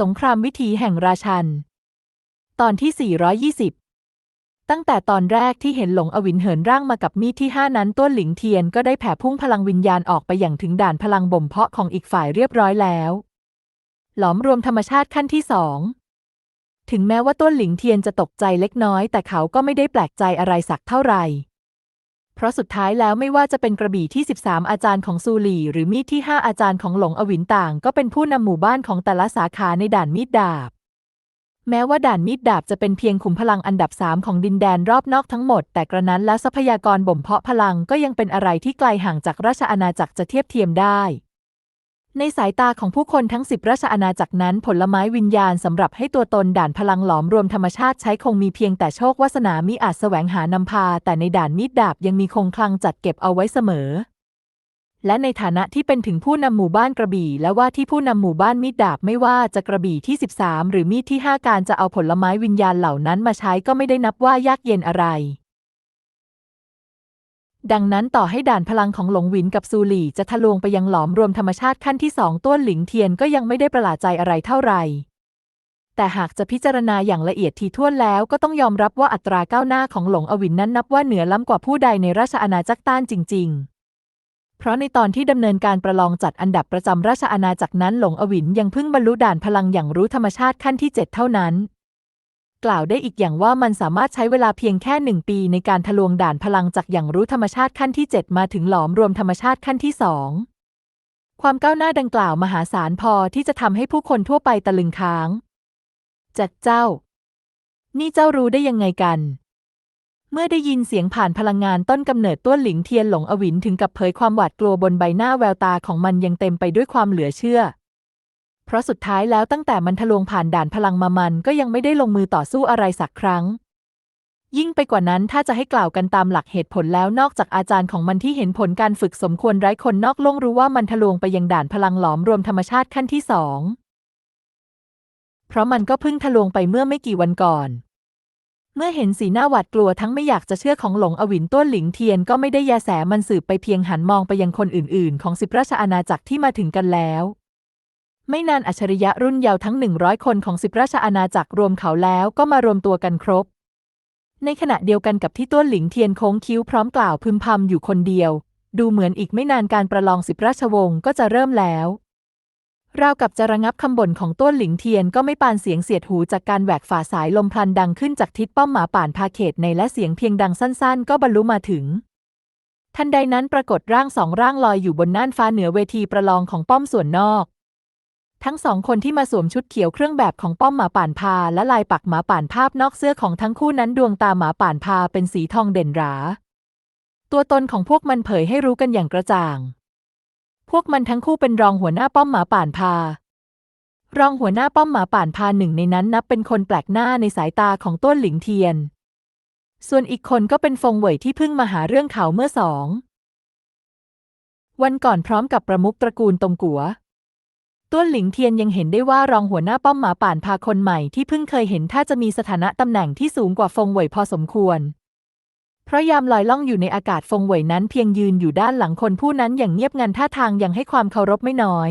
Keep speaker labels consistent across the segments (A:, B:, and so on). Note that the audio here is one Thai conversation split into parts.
A: สงครามวิถีแห่งราชัน ตอนที่ 420 ตั้งแต่ตอนแรกที่เห็นหลงอวินเหินร่างมากับมีดที่ห้านั้นต้นหลิงเทียนก็ได้แผ่พุ่งพลังวิญญาณออกไปอย่างถึงด่านพลังบ่มเพาะของอีกฝ่ายเรียบร้อยแล้ว หลอมรวมธรรมชาติขั้นที่สองถึงแม้ว่าต้นหลิงเทียนจะตกใจเล็กน้อย แต่เขาก็ไม่ได้แปลกใจอะไรสักเท่าไหร่ เพราะสุดท้ายแล้วไม่ว่าจะเป็นกระบี่ที่ 13 อาจารย์ของซูหลี่ หรือมีดที่ 5 อาจารย์ของหลงอวินต่าง ก็เป็นผู้นำหมู่บ้านของแต่ละสาขาในด่านมีดดาบ แม้ว่าด่านมีดดาบจะเป็นเพียงขุมพลังอันดับ 3 ของดินแดนรอบนอกทั้งหมด แต่กระนั้นและทรัพยากรบ่มเพาะพลังก็ยังเป็นอะไรที่ไกลห่างจากราชอาณาจักรจะเทียบเทียมได้ ในสายตาของผู้คนทั้งสิบราชอาณาจักรนั้น ผลไม้วิญญาณสำหรับให้ตัวตนด่านพลังหลอมรวมธรรมชาติใช้คงมีเพียงแต่โชควาสนามิอาจแสวงหานำพา แต่ในด่านมีดดาบยังมีคงคลังจัดเก็บเอาไว้เสมอ และในฐานะที่เป็นถึงผู้นำหมู่บ้านกระบี่ และว่าที่ผู้นำหมู่บ้านมีดดาบไม่ว่าจะกระบี่ที่ 13 หรือมีดที่ 5 การจะเอาผลไม้วิญญาณเหล่านั้นมาใช้ก็ไม่ได้นับว่ายากเย็นอะไร ดังนั้นต่อให้ด่านพลังของหลงหวินกับซูหลี่จะทะลวงไปยังหลอมรวมธรรมชาติขั้นที่สองต้วนหลิงเทียนก็ยังไม่ได้ประหลาดใจอะไรเท่าไหร่แต่หากจะพิจารณาอย่างละเอียดทีท่วนแล้วก็ต้องยอมรับว่าอัตราก้าวหน้าของหลงอวินนั้นนับว่าเหนือล้ำกว่าผู้ใดในราชอาณาจักรต้านจริง ๆ เพราะในตอนที่ดำเนินการประลองจัดอันดับประจำราชอาณาจักรนั้นหลงอวินยังเพิ่งบรรลุด่านพลังอย่างรู้ธรรมชาติขั้นที่ 7 เท่านั้น กล่าวได้อีกอย่างว่ามันสามารถใช้เวลาเพียงแค่หนึ่งปีในการทะลวงด่านพลังจากอย่างรู้ธรรมชาติขั้นที่ 7 มาถึงหลอมรวมธรรมชาติขั้นที่สองความก้าวหน้าดังกล่าวมหาศาลพอที่จะทำให้ผู้คนทั่วไปตะลึงค้าง จัดเจ้า นี่เจ้ารู้ได้ยังไงกัน เมื่อได้ยินเสียงผ่านพลังงานต้นกำเนิดต้วนหลิงเทียนหลงอวินถึงกับเผยความหวาดกลัวบนใบหน้าแววตาของมันยังเต็มไปด้วยความเหลือเชื่อ เพราะสุดท้ายแล้วตั้งแต่มันทะลวงผ่านด่านพลังมามันก็ยังไม่ได้ลงมือต่อสู้อะไรสักครั้ง ยิ่งไปกว่านั้นถ้าจะให้กล่าวกันตามหลักเหตุผลแล้วนอกจากอาจารย์ของมันที่เห็นผลการฝึกสมควรไร้คนนอกโลกรู้ว่ามันทะลวงไปยังด่านพลังหลอมรวมธรรมชาติขั้นที่สองเพราะมันก็เพิ่งทะลวงไปเมื่อไม่กี่วันก่อน เมื่อเห็นสีหน้าหวาดกลัวทั้งไม่อยากจะเชื่อของหลงอวินต้วนหลิงเทียนก็ไม่ได้แยแสมันสืบไปเพียงหันมองไปยังคนอื่นๆ ของสิบราชอาณาจักรที่มาถึงกันแล้ว ไม่นานอัจฉริยะรุ่นเยาว์ทั้งหนึ่งร้อยคนของสิบราชอาณาจักรรวมเขาแล้วก็มารวมตัวกันครบ ในขณะเดียวกันกับที่ต้วนหลิงเทียนโค้งคิ้วพร้อมกล่าวพึมพำอยู่คนเดียว ดูเหมือนอีกไม่นานการประลองสิบราชวงศ์ก็จะเริ่มแล้วราวกับจะระงับคำบ่นของต้วนหลิงเทียนก็ไม่ปานเสียงเสียดหูจากการแหวกฝ่าสายลมพลันดังขึ้นจากทิศป้อมหมาป่านพาเขตในและเสียงเพียงดังสั้นๆ ก็บรรลุมาถึง ทันใดนั้นปรากฏร่างสองร่างลอยอยู่บนน่านฟ้าเหนือเวทีประลองของป้อมส่วนนอก ทั้งสองคนที่มาสวมชุดเขียวเครื่องแบบของป้อมหมาป่านพา และลายปักหมาป่านภาพนอกเสื้อของทั้งคู่นั้นดวงตาหมาป่านพาเป็นสีทองเด่นหรา ตัวตนของพวกมันเผยให้รู้กันอย่างกระจ่าง พวกมันทั้งคู่เป็นรองหัวหน้าป้อมหมาป่านพา รองหัวหน้าป้อมหมาป่านพาหนึ่งในนั้นนับเป็นคนแปลกหน้าในสายตาของต้นหลิงเทียน ส่วนอีกคนก็เป็นฟงเหวยที่เพิ่งมาหาเรื่องเขาเมื่อสองวันก่อนพร้อมกับประมุขตระกูลตงกัว ต้วนหลิงเทียนยังเห็นได้ว่ารองหัวหน้าป้อมหมาป่านพาคนใหม่ที่เพิ่งเคยเห็นถ้าจะมีสถานะตำแหน่งที่สูงกว่าฟงเหวยพอสมควร เพราะยามลอยล่องอยู่ในอากาศฟงเหวยนั้นเพียงยืนอยู่ด้านหลังคนผู้นั้นอย่างเงียบงันท่าทางยังให้ความเคารพไม่น้อย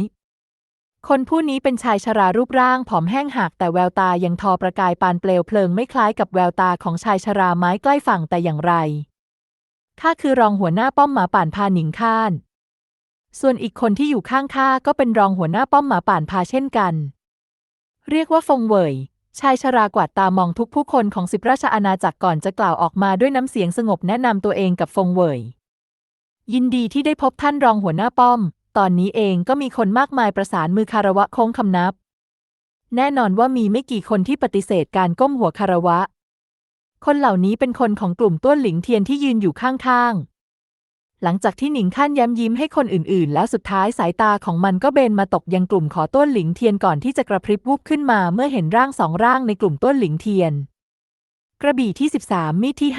A: คนผู้นี้เป็นชายชรารูปร่างผอมแห้งหักแต่แววตายังทอประกายปานเปลวเพลิงไม่คล้ายกับแววตาของชายชราไม้ใกล้ฝั่งแต่อย่างไรข้าคือรองหัวหน้าป้อมหมาป่านพาหนิงข้าน ส่วนอีกคนที่อยู่ข้างข้าก็เป็นรองหัวหน้าป้อมหมาป่านพาเช่นกัน เรียกว่าฟงเวยชายชรากวาดตามองทุกผู้คนของสิบราชอาณาจักรก่อนจะกล่าวออกมาด้วยน้ำเสียงสงบแนะนำตัวเองกับฟงเวยยินดีที่ได้พบท่านรองหัวหน้าป้อม ตอนนี้เองก็มีคนมากมายประสานมือคารวะโค้งคำนับ แน่นอนว่ามีไม่กี่คนที่ปฏิเสธการก้มหัวคารวะ คนเหล่านี้เป็นคนของกลุ่มต้วนหลิงเทียนที่ยืนอยู่ข้างๆ หลังจากที่หนิงขั้นย้ำยิ้มให้คนอื่นๆ แล้วสุดท้ายสายตาของมันก็เบนมาตกยังกลุ่มขอต้นหลิงเทียนก่อนที่จะกระพริบวูบขึ้นมาเมื่อเห็นร่างสองร่างในกลุ่มต้นหลิงเทียน กระบี่ที่ 13 มีดที่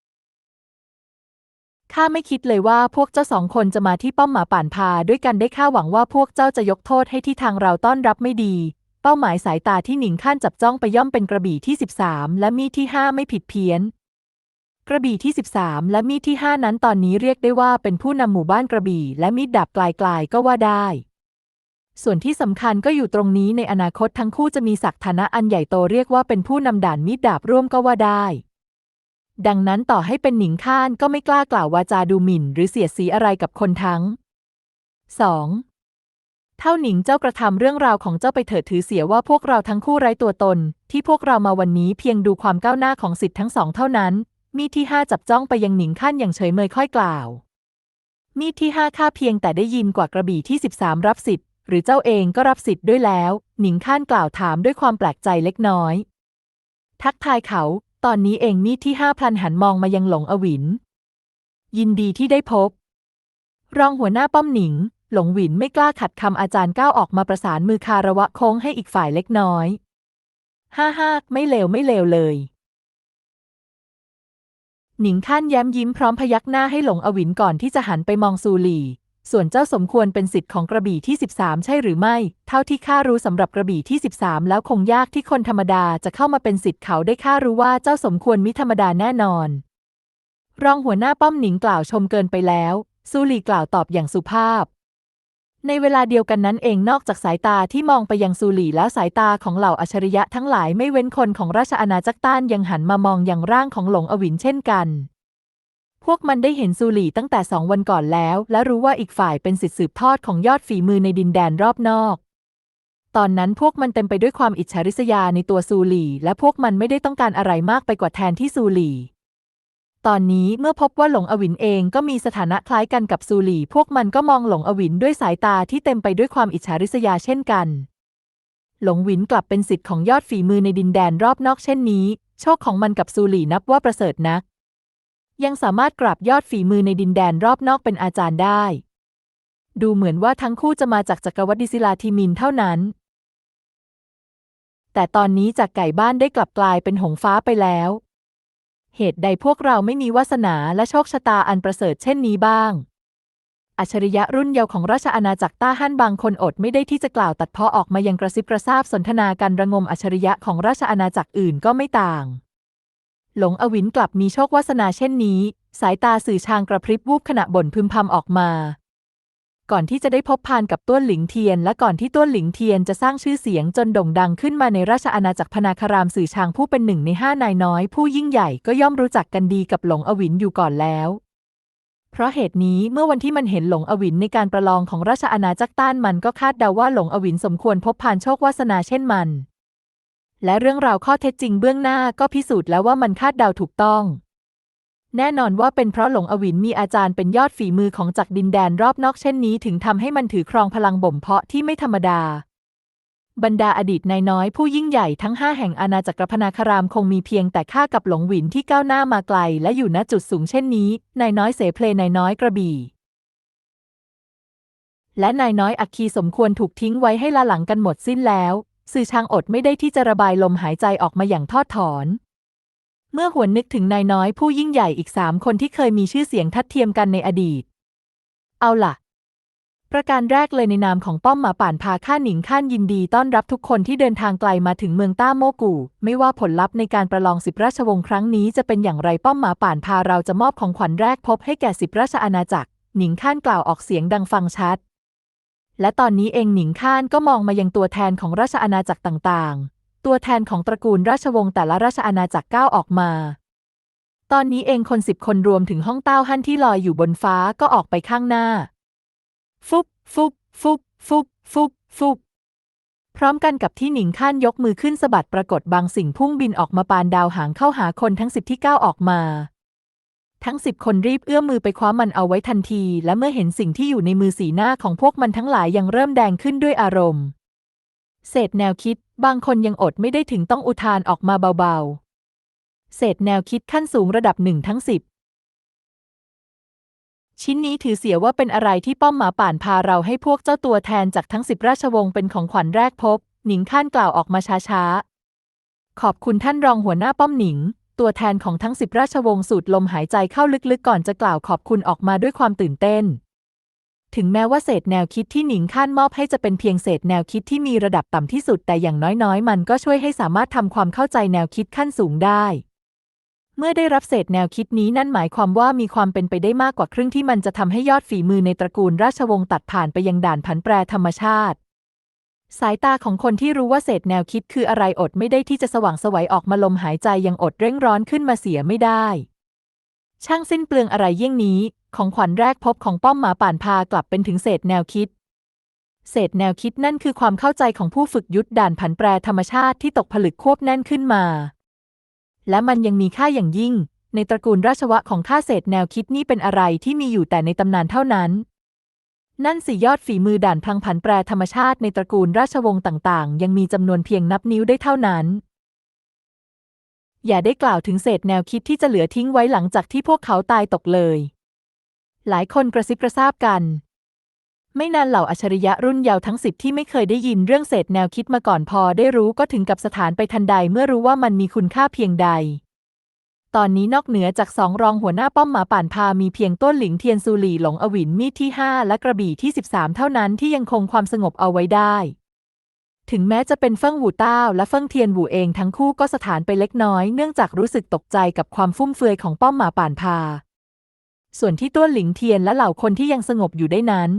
A: 5ข้าไม่คิดเลยว่าพวกเจ้าสองคนจะมาที่ป้อมหมาป่านพาด้วยกันได้ข้าหวังว่าพวกเจ้าจะยกโทษให้ที่ทางเราต้อนรับไม่ดี เป้าหมายสายตาที่หนิงขั้นจับจ้องไปย่อมเป็นกระบี่ที่ 13 และมีดที่5ไม่ผิดเพี้ยน ระบี่ที่ 13 และมีดที่ 5 นั้นตอนนี้เรียกได้ว่าเป็นผู้นำหมู่บ้านกระบี่และมีดดาบกลายๆก็ว่าได้ ส่วนที่สำคัญก็อยู่ตรงนี้ในอนาคตทั้งคู่จะมีศักดิ์ฐานะอันใหญ่โตเรียกว่าเป็นผู้นำด่านมีดดาบร่วมก็ว่าได้ ดังนั้นต่อให้เป็นหนิงข้านก็ไม่กล้ากล่าววาจาดูหมิ่น หรือเสียดสีอะไรกับคนทั้ง 2. เท่าหนิงเจ้ากระทำเรื่องราวของเจ้าไปเถิดถือเสียว่าพวกเราทั้งคู่ไร้ตัวตน ที่พวกเรามาวันนี้เพียงดูความก้าวหน้าของสิทธิ์ทั้งสองเท่านั้น มีดที่ห้าจับจ้องไปยังหนิงข้านอย่างเฉยเมยค่อยกล่าว มีดที่ห้าข้าเพียงแต่ได้ยินกว่ากระบี่ที่13รับสิทธิ์หรือเจ้าเองก็รับสิทธิ์ด้วยแล้ว หนิงข้านกล่าวถามด้วยความแปลกใจเล็กน้อย ทักทายเขา ตอนนี้เองมีดที่ห้าพลันหันมองมายังหลงอวิน ยินดีที่ได้พบ รองหัวหน้าป้อมหนิง หลงหวินไม่กล้าขัดคำอาจารย์ก้าวออกมาประสานมือคาระวะโค้งให้อีกฝ่ายเล็กน้อย ฮ่าฮ่าไม่เลวไม่เลวเลย หนิงข้านแย้มยิ้มพร้อมพยักหน้าให้หลงอวินก่อนที่จะหันไปมองซูหลี่ ส่วนเจ้าสมควรเป็นสิทธิ์ของกระบี่ที่ 13 ใช่หรือไม่ เท่าที่ข้ารู้สำหรับกระบี่ที่ 13 แล้วคงยากที่คนธรรมดาจะเข้ามาเป็นสิทธิ์เขาได้ข้ารู้ว่าเจ้าสมควรมิธรรมดาแน่นอน รองหัวหน้าป้อมหนิงกล่าวชมเกินไปแล้ว ซูหลี่กล่าวตอบอย่างสุภาพ ในเวลาเดียวกันนั้นเองนอกจากสายตาที่มองไปยังซูหลี่แล้วสายตาของเหล่าอัจฉริยะทั้งหลายไม่เว้นคนของราชอาณาจักรต้านยังหันมามองยังร่างของหลงอวินเช่นกัน พวกมันได้เห็นซูหลี่ตั้งแต่สองวันก่อนแล้ว และรู้ว่าอีกฝ่ายเป็นสิทธิสืบทอดของยอดฝีมือในดินแดนรอบนอก ตอนนั้นพวกมันเต็มไปด้วยความอิจฉาริษยาในตัวซูหลี่ และพวกมันไม่ได้ต้องการอะไรมากไปกว่าแทนที่ซูหลี่ ตอนนี้เมื่อพบว่าหลงอวินเองก็มีสถานะคล้ายกันกับซูหลี่ พวกมันก็มองหลงอวินด้วยสายตาที่เต็มไปด้วยความอิจฉาริษยาเช่นกัน หลงวินกลับเป็นสิทธิ์ของยอดฝีมือในดินแดนรอบนอกเช่นนี้ โชคของมันกับซูหลี่นับว่าประเสริฐนัก ยังสามารถกราบยอดฝีมือในดินแดนรอบนอกเป็นอาจารย์ได้ ดูเหมือนว่าทั้งคู่จะมาจากจักรวรรดิศิลาธิมินเท่านั้น แต่ตอนนี้จากไก่บ้านได้กลับกลายเป็นหงฟ้าไปแล้ว เหตุใดพวกเราไม่มีวาสนาและโชคชะตาอันประเสริฐเช่นนี้บ้าง อัจฉริยะรุ่นเยาว์ของราชอาณาจักรต้าฮั่นบางคนอดไม่ได้ที่จะกล่าวตัดเพ้อออกมายังกระซิบกระซาบสนทนากันระงมอัจฉริยะของราชอาณาจักรอื่นก็ไม่ต่าง หลงอวินกลับมีโชควาสนาเช่นนี้ สายตาสื่อชางกระพริบวูบขณะบ่นพึมพำออกมา ก่อนที่จะได้พบพานกับต้วนหลิงเทียน และก่อนที่ต้วนหลิงเทียนจะสร้างชื่อเสียงจนโด่งดังขึ้นมาในราชอาณาจักรพนาคารามสื่อชางผู้เป็นหนึ่งในห้านายน้อย ผู้ยิ่งใหญ่ก็ย่อมรู้จักกันดีกับหลงอวินอยู่ก่อนแล้วเพราะเหตุนี้เมื่อวันที่มันเห็นหลงอวินในการประลองของราชอาณาจักรต้านมันก็คาดเดาว่าหลงอวินสมควรพบพานโชควาสนาเช่นมัน และเรื่องราวข้อเท็จจริงเบื้องหน้าก็พิสูจน์แล้วว่ามันคาดเดาถูกต้อง แน่นอนว่าเป็นเพราะหลงอวินมีอาจารย์เป็นยอดฝีมือของจักดินแดนรอบนอกเช่นนี้ถึงทำให้มันถือครองพลังบ่มเพาะที่ไม่ธรรมดา บรรดาอดีตนายน้อยผู้ยิ่งใหญ่ทั้งห้าแห่งอาณาจักรพนาคารามคงมีเพียงแต่ข้ากับหลงหวินที่ก้าวหน้ามาไกล และอยู่ณจุดสูงเช่นนี้นายน้อยเสเพลนายน้อยกระบี่และนายน้อยอัคคีสมควรถูกทิ้งไว้ให้ละหลังกันหมดสิ้นแล้ว สื่อชางอดไม่ได้ที่จะระบายลมหายใจออกมาอย่างทอดถอน เมื่อหวนนึกถึงนายน้อยผู้ยิ่งใหญ่อีกสามคนที่เคยมีชื่อเสียงทัดเทียมกันในอดีต เอาล่ะ ประการแรกเลยในนามของป้อมหมาป่านพาข้าหนิงข้านยินดีต้อนรับทุกคนที่เดินทางไกลมาถึงเมืองต้าโมกู ไม่ว่าผลลัพธ์ในการประลองสิบราชวงศ์ครั้งนี้จะเป็นอย่างไรป้อมหมาป่านพาเราจะมอบของขวัญแรกพบให้แก่สิบราชอาณาจักร หนิงข้านกล่าวออกเสียงดังฟังชัด และตอนนี้เองหนิงข้านก็มองมายังตัวแทนของราชอาณาจักรต่างๆ ตัวแทนของตระกูลราชวงศ์แต่ละราชอาณาจักรก้าวออกมา ตอนนี้เองคนสิบคนรวมถึงห้องเต้าฮั่นที่ลอยอยู่บนฟ้าก็ออกไปข้างหน้า ฟุบฟุบฟุบฟุบฟุบฟุบพร้อมกันกับที่หนิงข้านยกมือขึ้นสะบัดปรากฏบางสิ่งพุ่งบินออกมาปานดาวหางเข้าหาคนทั้งสิบที่ก้าวออกมา ทั้งสิบคนรีบเอื้อมมือไปคว้ามันเอาไว้ทันที และเมื่อเห็นสิ่งที่อยู่ในมือสีหน้าของพวกมันทั้งหลายยังเริ่มแดงขึ้นด้วยอารมณ์ เศษแนวคิด บางคนยังอดไม่ได้ถึงต้องอุทานออกมาเบาๆ เศษแนวคิดขั้นสูงระดับหนึ่งทั้งสิบชิ้นนี้ถือเสียว่าเป็นอะไรที่ป้อมหมาป่านพาเราให้พวกเจ้าตัวแทนจากทั้งสิบราชวงศ์เป็นของขวัญแรกพบ หนิงข้านกล่าวออกมาช้าๆ ขอบคุณท่านรองหัวหน้าป้อมหนิง ตัวแทนของทั้งสิบราชวงศ์สูดลมหายใจเข้าลึกๆ ก่อนจะกล่าวขอบคุณออกมาด้วยความตื่นเต้น ถึงแม้ว่าเศษแนวคิดที่หนิงข้านมอบให้จะเป็นเพียงเศษแนวคิดที่มีระดับต่ำที่สุดแต่อย่างน้อยๆ มันก็ช่วยให้สามารถทำความเข้าใจแนวคิดขั้นสูงได้ เมื่อได้รับเศษแนวคิดนี้นั่นหมายความว่ามีความเป็นไปได้มากกว่าครึ่งที่มันจะทำให้ยอดฝีมือในตระกูลราชวงศ์ตัดผ่านไปยังด่านผันแปรธรรมชาติ สายตาของคนที่รู้ว่าเศษแนวคิดคืออะไรอดไม่ได้ที่จะสว่างสวัยออกมาลมหายใจยังอดเร่งร้อนขึ้นมาเสียไม่ได้ ช่างสิ้นเปลืองอะไรเยี่ยงนี้ ของขวัญแรกพบของป้อมหมาป่านพากลับเป็นถึงเศษแนวคิด เศษแนวคิดนั่นคือความเข้าใจของผู้ฝึกยุทธด่านผันแปรธรรมชาติที่ตกผลึกควบแน่นขึ้นมา และมันยังมีค่าอย่างยิ่ง ในตระกูลราชวะของข้าเศษแนวคิดนี่เป็นอะไรที่มีอยู่แต่ในตำนานเท่านั้น นั่นสิยอดฝีมือด่านพลังผันแปรธรรมชาติในตระกูลราชวงศ์ต่างๆ ยังมีจำนวนเพียงนับนิ้วได้เท่านั้นอย่าได้กล่าวถึงเศษแนวคิดที่จะเหลือทิ้งไว้หลังจากที่พวกเขาตายตกเลย หลายคนกระซิบกระซาบกัน ไม่นานเหล่าอัจฉริยะรุ่นเยาว์ทั้งสิบที่ไม่เคยได้ยินเรื่องเศษแนวคิดมาก่อนพอได้รู้ก็ถึงกับสถานไปทันใดเมื่อรู้ว่ามันมีคุณค่าเพียงใด ตอนนี้นอกเหนือจากสองรองหัวหน้าป้อมหมาป่านพามีเพียงต้นหลิงเทียนซูหลี่หลงอวินมีดที่5และกระบี่ที่13เท่านั้นที่ยังคงความสงบเอาไว้ได้ถึงแม้จะเป็นเฟิ่งหูต้าและเฟิ่งเทียนหูเองทั้งคู่ก็สถานไปเล็กน้อยเนื่องจากรู้สึกตกใจกับความฟุ่มเฟือยของป้อมหมาป่านพา ส่วนที่ต้นหลิงเทียนและเหล่าคนที่ยังสงบอยู่ได้นั้น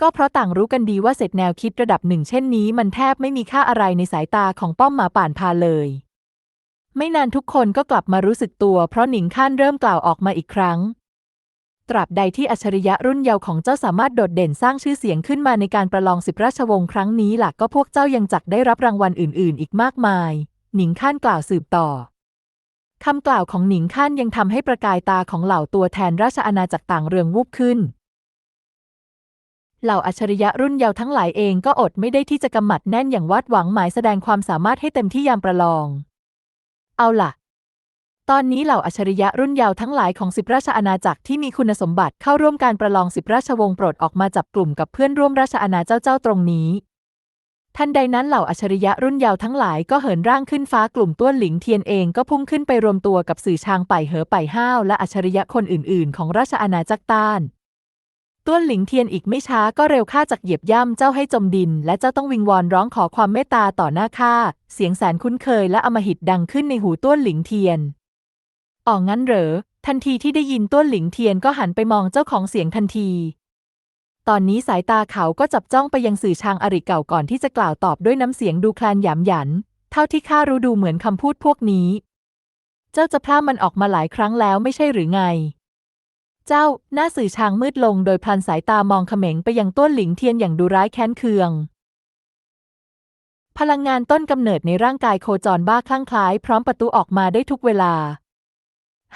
A: ก็เพราะต่างรู้กันดีว่าเสร็จแนวคิดระดับหนึ่งเช่นนี้ มันแทบไม่มีค่าอะไรในสายตาของป้อมหมาป่านพาเลย ไม่นานทุกคนก็กลับมารู้สึกตัว เพราะหนิงข้านเริ่มกล่าวออกมาอีกครั้ง ตราบใดที่อัจฉริยะรุ่นเยาว์ของเจ้าสามารถโดดเด่นสร้างชื่อเสียงขึ้นมาในการประลองสิบราชวงศ์ครั้งนี้หลักก็พวกเจ้ายังจักได้รับรางวัลอื่น ๆ อีกมากมาย หนิงข้านกล่าวสืบต่อ คำกล่าวของหนิงข้านยังทำให้ประกายตาของเหล่าตัวแทนราชอาณาจักรต่างเรืองวูบขึ้น เหล่าอัจฉริยะรุ่นเยาว์ทั้งหลายเองก็อดไม่ได้ที่จะกำหมัดแน่นอย่างวาดหวังหมายแสดงความสามารถให้เต็มที่ยามประลอง เอาล่ะ ตอนนี้เหล่าอัจฉริยะรุ่นเยาว์ทั้งหลายของสิบราชอาณาจักรที่มีคุณสมบัติเข้าร่วมการประลองสิบราชวงศ์โปรดออกมาจับกลุ่มกับเพื่อนร่วมราชอาณาเจ้าเจ้าตรงนี้ ทันใดนั้นเหล่าอัจฉริยะรุ่นเยาว์ทั้งหลายก็เหินร่างขึ้นฟ้ากลุ่มต้วนหลิงเทียนเองก็พุ่งขึ้นไปรวมตัวกับสื่อชางไปเหอไปห้าวและอัจฉริยะคนอื่นๆ ของราชอาณาจักรต้าน ต้วนหลิงเทียนอีกไม่ช้าก็เร็วข้าจากเหยียบย่ำเจ้าให้จมดิน และเจ้าต้องวิงวอนร้องขอความเมตตาต่อหน้าข้าเสียงแสนคุ้นเคยและอมหิตดังขึ้นในหูต้วนหลิงเทียนอ๋องั้นเหรอทันทีที่ได้ยินต้วนหลิงเทียนก็หันไปมองเจ้าของเสียงทันที ตอนนี้สายตาเขาก็จับจ้องไปยังสื่อชางอริเก่าก่อนที่จะกล่าวตอบด้วยน้ำเสียงดูคลานหยามหยัน เท่าที่ข้ารู้ดูเหมือนคำพูดพวกนี้ เจ้าจะพลาดมันออกมาหลายครั้งแล้วไม่ใช่หรือไง เจ้าหน้าสื่อชางมืดลงโดยพลันสายตามองเขม็งไปยังต้นหลิงเทียนอย่างดูร้ายแค้นเคือง พลังงานต้นกำเนิดในร่างกายโคจรบ้าคลั่งคล้ายพร้อมประตูออกมาได้ทุกเวลา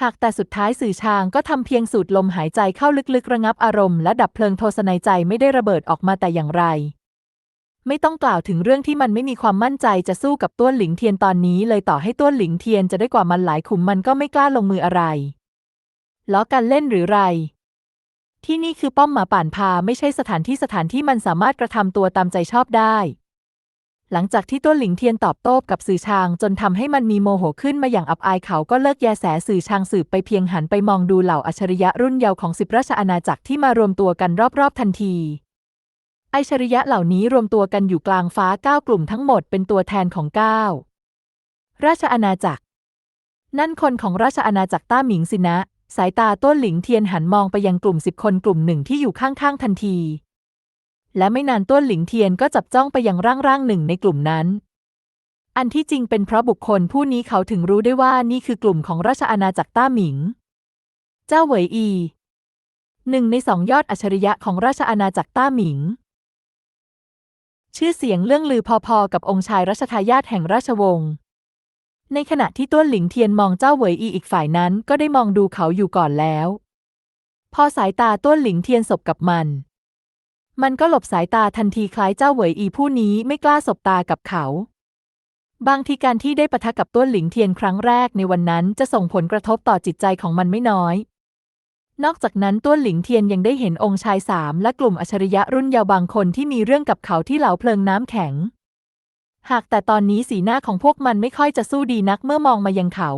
A: หากแต่สุดท้ายสื่อชางก็ทำเพียงสูดลมหายใจเข้าลึกๆ ระงับอารมณ์และดับเพลิงโทสในใจไม่ได้ระเบิดออกมาแต่อย่างไร ไม่ต้องกล่าวถึงเรื่องที่มันไม่มีความมั่นใจจะสู้กับต้วนหลิงเทียนตอนนี้ เลยต่อให้ต้วนหลิงเทียนจะได้กว่ามันหลายขุมมันก็ไม่กล้าลงมืออะไรล้อกันเล่นหรือไร ที่นี่คือป้อมหมาป่านพาไม่ใช่สถานที่สถานที่มันสามารถกระทำตัวตามใจชอบได้ หลังจากที่ต้นหลิงเทียนตอบโต้กับสื่อชาง จนทำให้มันมีโมโหขึ้นมาอย่างอับอายเขาก็เลิกแยแสสื่อชางสืบไปเพียงหันไปมองดูเหล่าอัจฉริยะรุ่นเยาว์ของสิบราชอาณาจักรที่มารวมตัวกันรอบๆทันทีไอชริยะเหล่านี้รวมตัวกันอยู่กลางฟ้าเก้ากลุ่มทั้งหมดเป็นตัวแทนของเก้าราชอาณาจักร นั่นคนของราชอาณาจักรต้าหมิงสินะ สายตาต้นหลิงเทียนหันมองไปยังกลุ่มสิบคนกลุ่มหนึ่งที่อยู่ข้างๆทันที และไม่นานต้นหลิงเทียนก็จับจ้องไปยังร่างร่างหนึ่งในกลุ่มนั้น อันที่จริงเป็นเพราะบุคคลผู้นี้เขาถึงรู้ได้ว่านี่คือกลุ่มของราชอาณาจักรต้าหมิง เจ้าเหวยอี หนึ่งในสองยอดอัจฉริยะของราชอาณาจักรต้าหมิง ชื่อเสียงเรื่องลือพอๆกับองค์ชายรัชทายาทแห่งราชวงศ์ ในขณะที่ต้วนหลิงเทียนมองเจ้าเหวยอีอีกฝ่ายนั้นก็ได้มองดูเขาอยู่ก่อนแล้ว พอสายตาต้วนหลิงเทียนสบกับมัน มันก็หลบสายตาทันทีคล้ายเจ้าเหวยอีผู้นี้ไม่กล้าสบตากับเขา บางทีการที่ได้ปะทะกับต้วนหลิงเทียนครั้งแรกในวันนั้นจะส่งผลกระทบต่อจิตใจของมันไม่น้อย นอกจากนั้นต้วนหลิงเทียนยังได้เห็นองค์ชายสามและกลุ่มอัจฉริยะรุ่นเยาว์บางคนที่มีเรื่องกับเขาที่เหลาเพลิงน้ำแข็ง หากแต่ตอนนี้สีหน้าของพวกมันไม่ค่อยจะสู้ดีนักเมื่อมองมายังเขา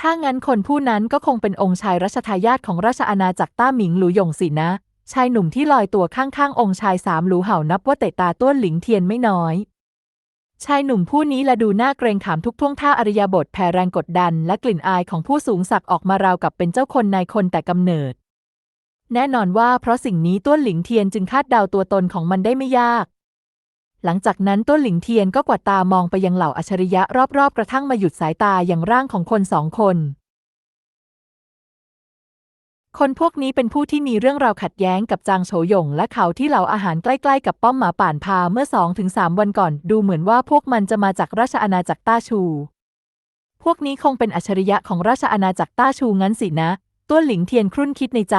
A: ถ้างั้นคนผู้นั้นก็คงเป็นองค์ชายรัชทายาทของราชอาณาจักรต้าหมิงหลูหยงสินะ ชายหนุ่มที่ลอยตัวข้างๆ องค์ชายสามหลูเห่านับว่าเตะตาต้วนหลิงเทียนไม่น้อย ชายหนุ่มผู้นี้ละดูหน่าเกรงขามทุกท่วงท่าอริยบทแผ่แรงกดดัน และกลิ่นอายของผู้สูงศักดิ์ออกมาราวกับเป็นเจ้าคนนายคนแต่กำเนิด แน่นอนว่าเพราะสิ่งนี้ต้วนหลิงเทียนจึงคาดเดาตัวตนของมันได้ไม่ยาก หลังจากนั้นต้นหลิงเทียนก็กวาดตามองไปยังเหล่าอัจฉริยะรอบๆ กระทั่งมาหยุดสายตาอย่างร่างของคนสองคน คนพวกนี้เป็นผู้ที่มีเรื่องราวขัดแย้งกับจางโฉหยง และเขาที่เหล่าอาหารใกล้ๆ กับป้อมหมาป่านพาเมื่อสองถึงสามวันก่อน ดูเหมือนว่าพวกมันจะมาจากราชอาณาจักรต้าชู พวกนี้คงเป็นอัจฉริยะของราชอาณาจักรต้าชูงั้นสินะต้นหลิงเทียนครุ่นคิดในใจ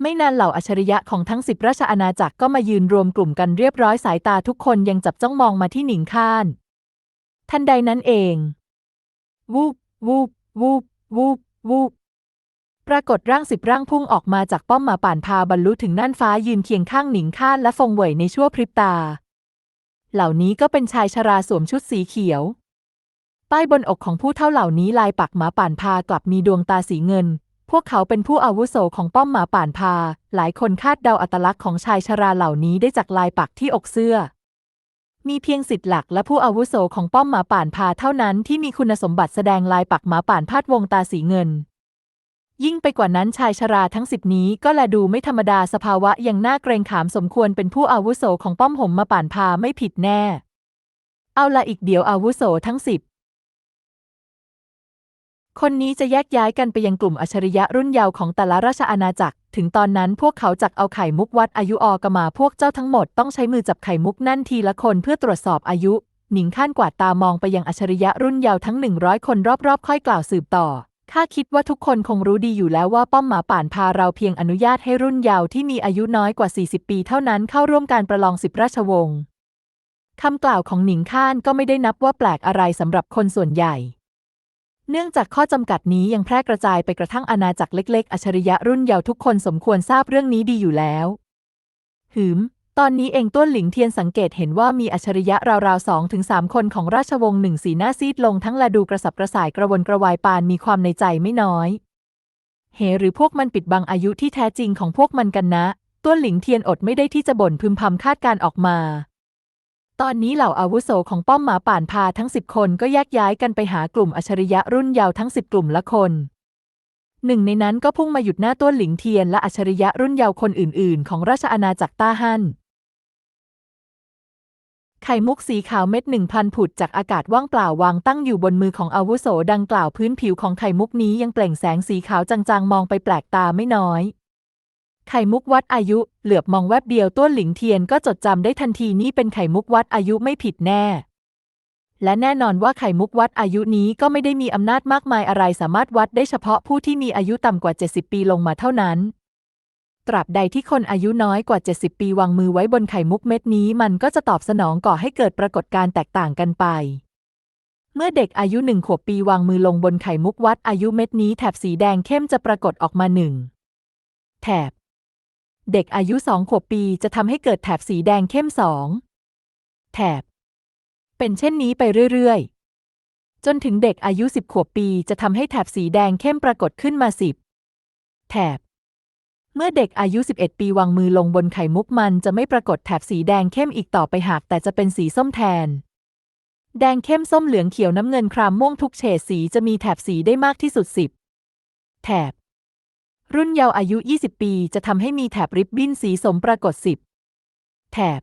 A: ไม่นานเหล่าอัจฉริยะของทั้งสิบราชอาณาจักรก็มายืนรวมกลุ่มกันเรียบร้อยสายตาทุกคนยังจับจ้องมองมาที่หนิงข้าน ทันใดนั้นเอง วูบวูบวูบวูบวูบ ปรากฏร่างสิบร่างพุ่งออกมาจากป้อมหมาป่านพาบรรลุถึงน่านฟ้ายืนเคียงข้างหนิงข้านและฟงเหวยในชั่วพริบตา เหล่านี้ก็เป็นชายชราสวมชุดสีเขียวป้บนอกของผู้เท่าเหล่านี้ลายปักหมาป่านพากลับมีดวงตาสีเงิน พวกเขาเป็นผู้อาวุโสของป้อมหมาป่านพา หลายคนคาดเดาอัตลักษณ์ของชายชราเหล่านี้ได้จากลายปักที่อกเสื้อมีเพียงสิทธิ์หลักและผู้อาวุโสของป้อมหมาป่านพาเท่านั้นที่มีคุณสมบัติแสดงลายปักหมาป่านพาดวงตาสีเงิน ยิ่งไปกว่านั้นชายชราทั้งสิบนี้ก็แลดูไม่ธรรมดาสภาวะยังน่าเกรงขามสมควรเป็นผู้อาวุโสของป้อมหมมาป่านพาไม่ผิดแน่ เอาละอีกเดี๋ยวอาวุโสทั้งสิบคนนี้จะแยกย้ายกันไปยังกลุ่มอัจฉริยะรุ่นเยาว์ของแต่ละราชอาณาจักร ถึงตอนนั้นพวกเขาจักเอาไข่มุกวัดอายุออกมาพวกเจ้าทั้งหมดต้องใช้มือจับไข่มุกนั่นทีละคนเพื่อตรวจสอบอายุ หนิงข้านกวาดตามองไปยังอัจฉริยะรุ่นเยาว์ทั้งหนึ่งร้อยคนรอบๆ ค่อยกล่าวสืบต่อ ข้าคิดว่าทุกคนคงรู้ดีอยู่แล้วว่าป้อมหมาป่านพาเราเพียงอนุญาตให้รุ่นเยาว์ที่มีอายุน้อยกว่า 40 ปีเท่านั้นเข้าร่วมการประลองสิบราชวงศ์คำกล่าวของหนิงข้านก็ไม่ได้นับว่าแปลกอะไรสำหรับคนส่วนใหญ่ เนื่องจากข้อจำกัดนี้ยังแพร่กระจายไปกระทั่งอาณาจักรเล็ก ๆ อัจฉริยะรุ่นเยาว์ทุกคนสมควรทราบเรื่องนี้ดีอยู่แล้ว หืม ตอนนี้เองต้นหลิงเทียนสังเกตเห็นว่ามีอัจฉริยะราวๆสองถึงสามคนของราชวงศ์หนึ่งสีหน้าซีดลงทั้งละดูกระสับกระส่ายกระวนกระวายปานมีความในใจไม่น้อยเหหรือพวกมันปิดบังอายุที่แท้จริงของพวกมันกันนะ ต้นหลิงเทียนอดไม่ได้ที่จะบ่นพึมพำคาดการออกมา ตอนนี้เหล่าอาวุโสของป้อมหมาป่านพาทั้งสิบคนก็แยกย้ายกันไปหากลุ่มอัจฉริยะรุ่นเยาว์ทั้งสิบกลุ่มละคนหนึ่งในนั้นก็พุ่งมาหยุดหน้าต้นหลิงเทียนและอัจฉริยะรุ่นเยาว์คนอื่นๆ ของราชอาณาจักรต้าฮั่น ไข่มุกสีขาวเม็ดหนึ่งพันผุดจากอากาศว่างเปล่าวางตั้งอยู่บนมือของอาวุโสดังกล่าวพื้นผิวของไข่มุกนี้ยังเปล่งแสงสีขาวจางๆ มองไปแปลกตาไม่น้อย ไข่มุกวัดอายุ เหลือบมองแวบเดียวต้นหลิงเทียนก็จดจำได้ทันทีนี่เป็นไข่มุกวัดอายุไม่ผิดแน่ และแน่นอนว่าไข่มุกวัดอายุนี้ก็ไม่ได้มีอำนาจมากมายอะไรสามารถวัดได้เฉพาะผู้ที่มีอายุต่ำกว่า 70 ปีลงมาเท่านั้น ตราบใดที่คนอายุน้อยกว่า 70 ปีวางมือไว้บนไข่มุกเม็ดนี้ มันก็จะตอบสนองก่อให้เกิดปรากฏการณ์แตกต่างกันไป เมื่อเด็กอายุหนึ่งขวบปีวางมือลงบนไข่มุกวัดอายุเม็ดนี้แถบสีแดงเข้มจะปรากฏออกมาหนึ่งแถบ เด็กอายุสองขวบปีจะทำให้เกิดแถบสีแดงเข้มสองแถบ เป็นเช่นนี้ไปเรื่อยๆ จนถึงเด็กอายุสิบขวบปีจะทำให้แถบสีแดงเข้มปรากฏขึ้นมาสิบแถบ เมื่อเด็กอายุ 11 ปีวางมือลงบนไข่มุกมันจะไม่ปรากฏแถบสีแดงเข้มอีกต่อไปหากแต่จะเป็นสีส้มแทน แดงเข้มส้มเหลืองเขียวน้ำเงินครามม่วงทุกเฉดสีจะมีแถบสีได้มากที่สุด 10 แถบ รุ่นเยาว์อายุ 20 ปีจะทำให้มีแถบริบบิ้นสีสมปรากฏ 10 แถบ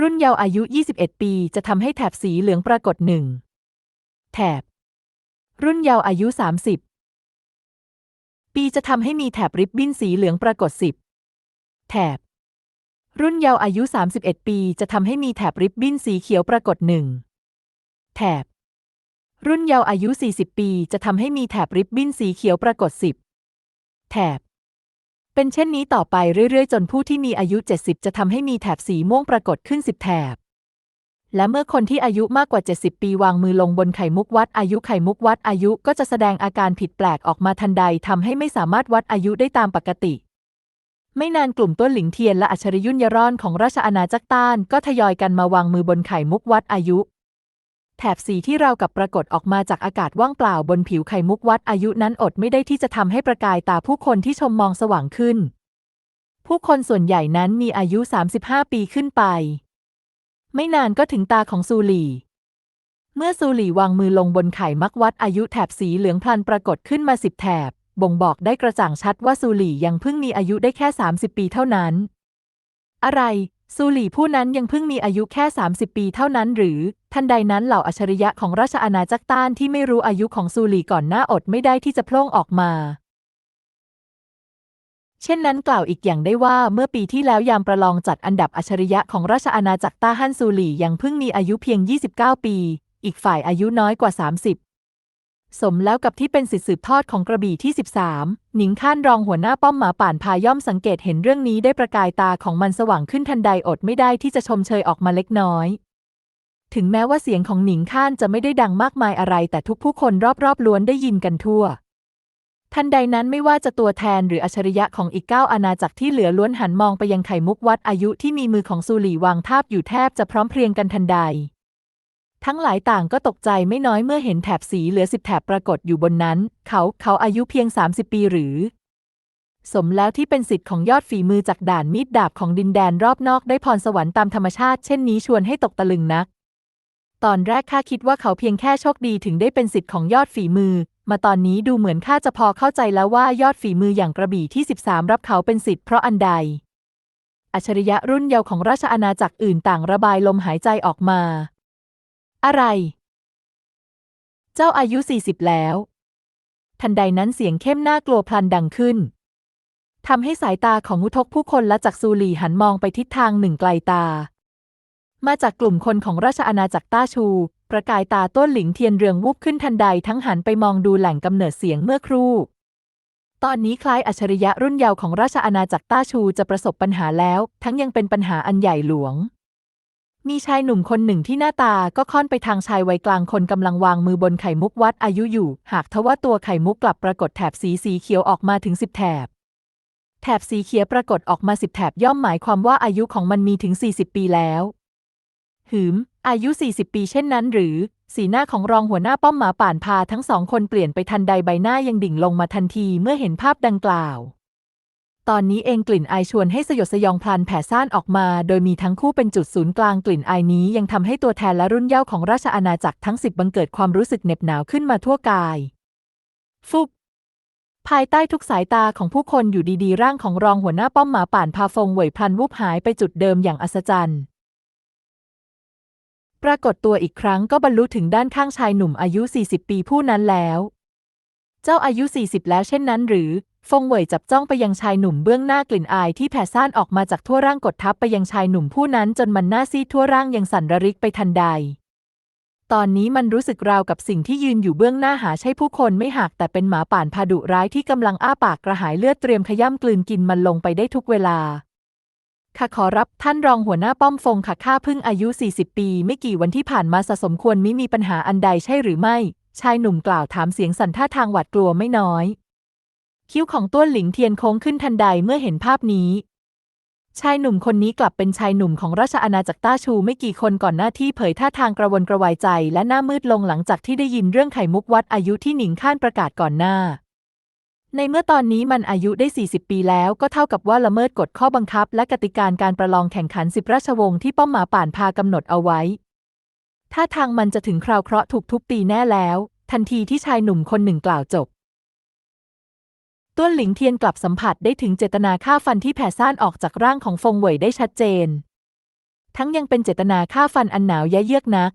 A: รุ่นเยาว์อายุ 21 ปีจะทำให้แถบสีเหลืองปรากฏ1แถบ รุ่นเยาว์อายุ 30 ปีจะทำให้มีแถบริบบิ้นสีเหลืองปรากฏ 10 แถบ รุ่นเยาว์อายุ 31 ปีจะทำให้มีแถบริบบิ้นสีเขียวปรากฏ1แถบ รุ่นเยาว์อายุ 40 ปีจะทำให้มีแถบริบบิ้นสีเขียวปรากฏ 10 แถบ เป็นเช่นนี้ต่อไปเรื่อยๆ จนผู้ที่มีอายุ 70 จะทำให้มีแถบสีม่วงปรากฏขึ้น 10 แถบ และเมื่อคนที่อายุมากกว่า 70 ปีวางมือลงบนไข่มุกวัดอายุไข่มุกวัดอายุก็จะแสดงอาการผิดแปลกออกมาทันใดทำให้ไม่สามารถวัดอายุได้ตามปกติ ไม่นานกลุ่มต้นหลิงเทียนและอัจฉริยุนยร่อนของราชอาณาจักรต้านก็ทยอยกันมาวางมือบนไข่มุกวัดอายุ แถบสีที่เรากับปรากฏออกมาจากอากาศว่างเปล่าบนผิวไข่มุกวัดอายุนั้นอดไม่ได้ที่จะทำให้ประกายตาผู้คนที่ชมมองสว่างขึ้น ผู้คนส่วนใหญ่นั้นมีอายุ 35 ปีขึ้นไป ไม่นานก็ถึงตาของซูหลี่เมื่อซูหลี่วางมือลงบนไข่มักวัดอายุแถบสีเหลืองพลันปรากฏขึ้นมาสิบแถบ บ่งบอกได้กระจ่างชัดว่าซูหลี่ยังเพิ่งมีอายุได้แค่ 30 ปีเท่านั้น อะไร ซูหลี่ผู้นั้นยังเพิ่งมีอายุแค่ 30 ปีเท่านั้นหรือ ทันใดนั้นเหล่าอัจฉริยะของราชอาณาจักรต้านที่ไม่รู้อายุของซูหลี่ก่อนหน้าอดไม่ได้ที่จะโพล่งออกมา เช่นนั้นกล่าวอีกอย่างได้ว่าเมื่อปีที่แล้วยามประลองจัดอันดับอัจฉริยะของราชอาณาจักรต้าฮั่นซูหลี่ยังเพิ่งมีอายุเพียง 29 ปี อีกฝ่ายอายุน้อยกว่า 30 สมแล้วกับที่เป็นสิทธิสืบทอดของกระบี่ที่ 13 หนิงข้านรองหัวหน้าป้อมหมาป่านพาย่อมสังเกตเห็นเรื่องนี้ได้ประกายตาของมันสว่างขึ้นทันใดอดไม่ได้ที่จะชมเชยออกมาเล็กน้อยถึงแม้ว่าเสียงของหนิงข้านจะไม่ได้ดังมากมายอะไร แต่ทุกผู้คนรอบๆล้วนได้ยินกันทั่ว ทันใดนั้นไม่ว่าจะตัวแทนหรืออัจฉริยะของอีกเก้าอาณาจักรที่เหลือล้วนหันมองไปยังไข่มุกวัดอายุที่มีมือของซูหลี่วางทาบอยู่แทบจะพร้อมเพรียงกันทันใด ทั้งหลายต่างก็ตกใจไม่น้อยเมื่อเห็นแถบสีเหลือสิบแถบปรากฏอยู่บนนั้น เขาเขาอายุเพียง 30 ปีหรือ สมแล้วที่เป็นสิทธิ์ของยอดฝีมือจากด่านมีดดาบของดินแดนรอบนอกได้พรสวรรค์ตามธรรมชาติเช่นนี้ชวนให้ตกตะลึงนักตอนแรกข้าคิดว่าเขาเพียงแค่โชคดีถึงได้เป็นสิทธิ์ของยอดฝีมือ มาตอนนี้ดูเหมือนข้าจะพอเข้าใจแล้วว่ายอดฝีมืออย่างกระบี่ที่ 13 รับเขาเป็นสิทธิ์เพราะอันใด อัจฉริยะรุ่นเยาว์ของราชอาณาจักรอื่นต่างระบายลมหายใจออกมา อะไร เจ้าอายุ 40 แล้ว ทันใดนั้นเสียงเข้มน่ากลัวพลันดังขึ้นทำให้สายตาของมุทกผู้คนและจักรซูหลีหันมองไปทิศทางหนึ่งไกลตา มาจากกลุ่มคนของราชอาณาจักรต้าชู ประกายตาต้นหลิงเทียนเรืองวูบขึ้นทันใดทั้งหันไปมองดูแหล่งกำเนิดเสียงเมื่อครู่ ตอนนี้คล้ายอัจฉริยะรุ่นเยาว์ของราชอาณาจักรต้าชูจะประสบปัญหาแล้ว ทั้งยังเป็นปัญหาอันใหญ่หลวง มีชายหนุ่มคนหนึ่งที่หน้าตาก็ค่อนไปทางชายวัยกลางคนกำลังวางมือบนไข่มุกวัดอายุอยู่ หากทว่าตัวไข่มุกกลับปรากฏแถบสีสีเขียวออกมาถึงสิบแถบแถบสีเขียวปรากฏออกมาสิบแถบย่อมหมายความว่าอายุของมันมีถึง 40 ปีแล้ว หืม อายุ 40 ปีเช่นนั้นหรือ สีหน้าของรองหัวหน้าป้อมหมาป่านพาทั้งสองคนเปลี่ยนไปทันใดใบหน้ายังดิ่งลงมาทันทีเมื่อเห็นภาพดังกล่าว ตอนนี้เองกลิ่นอายชวนให้สยดสยองพลันแผ่ซ่านออกมา โดยมีทั้งคู่เป็นจุดศูนย์กลางกลิ่นอายนี้ยังทำให้ตัวแทนและรุ่นเย่าของราชอาณาจักรทั้งสิบบังเกิดความรู้สึกเหน็บหนาวขึ้นมาทั่วกาย ฟุบภายใต้ทุกสายตาของผู้คนอยู่ดีๆ ร่างของรองหัวหน้าป้อมหมาป่านพาฟงเหวยพลันวูบหายไปจุดเดิมอย่างอัศจรรย์ ปรากฏตัวอีกครั้งก็บรรลุถึงด้านข้างชายหนุ่มอายุ 40 ปีผู้นั้นแล้ว เจ้าอายุ 40 แล้วเช่นนั้นหรือ ฟงเหวยจับจ้องไปยังชายหนุ่มเบื้องหน้ากลิ่นอายที่แผ่ซ่านออกมาจากทั่วร่างกดทับไปยังชายหนุ่มผู้นั้นจนมันหน้าซีดทั่วร่างยังสั่นระริกไปทันใด ตอนนี้มันรู้สึกราวกับสิ่งที่ยืนอยู่เบื้องหน้าหาใช่ผู้คนไม่หากแต่เป็นหมาป่านพาดุร้ายที่กำลังอ้าปากกระหายเลือดเตรียมขย่ำกลืนกินมันลงไปได้ทุกเวลา ข้าขอรับท่านรองหัวหน้าป้อมฟงค่ะข้าเพิ่งอายุ 40 ปี ไม่กี่วันที่ผ่านมาสะสมควรมิมีปัญหาอันใดใช่หรือไม่ ชายหนุ่มกล่าวถามเสียงสั่นท่าทางหวาดกลัวไม่น้อย คิ้วของต้วนหลิงเทียนโค้งขึ้นทันใดเมื่อเห็นภาพนี้ชายหนุ่มคนนี้กลับเป็นชายหนุ่มของราชอาณาจักรต้าชูไม่กี่คนก่อนหน้าที่เผยท่าทางกระวนกระวายใจและหน้ามืดลงหลังจากที่ได้ยินเรื่องไข่มุกวัดอายุที่หนิงข้านประกาศก่อนหน้า ในเมื่อตอนนี้มันอายุได้ 40 ปีแล้วก็เท่ากับว่าละเมิดกฎข้อบังคับ และกติกาการประลองแข่งขันสิบราชวงศ์ที่ป้อมหมาป่านพากำหนดเอาไว้ท่าทางมันจะถึงคราวเคราะห์ถูกทุบตีแน่แล้ว ทันทีที่ชายหนุ่มคนหนึ่งกล่าวจบ ต้วนหลิงเทียนกลับสัมผัสได้ถึงเจตนาฆ่าฟันที่แผ่ซ่านออกจากร่างของฟงเหวยได้ชัดเจน ทั้งยังเป็นเจตนาฆ่าฟันอันหนาวแย่เยือกนัก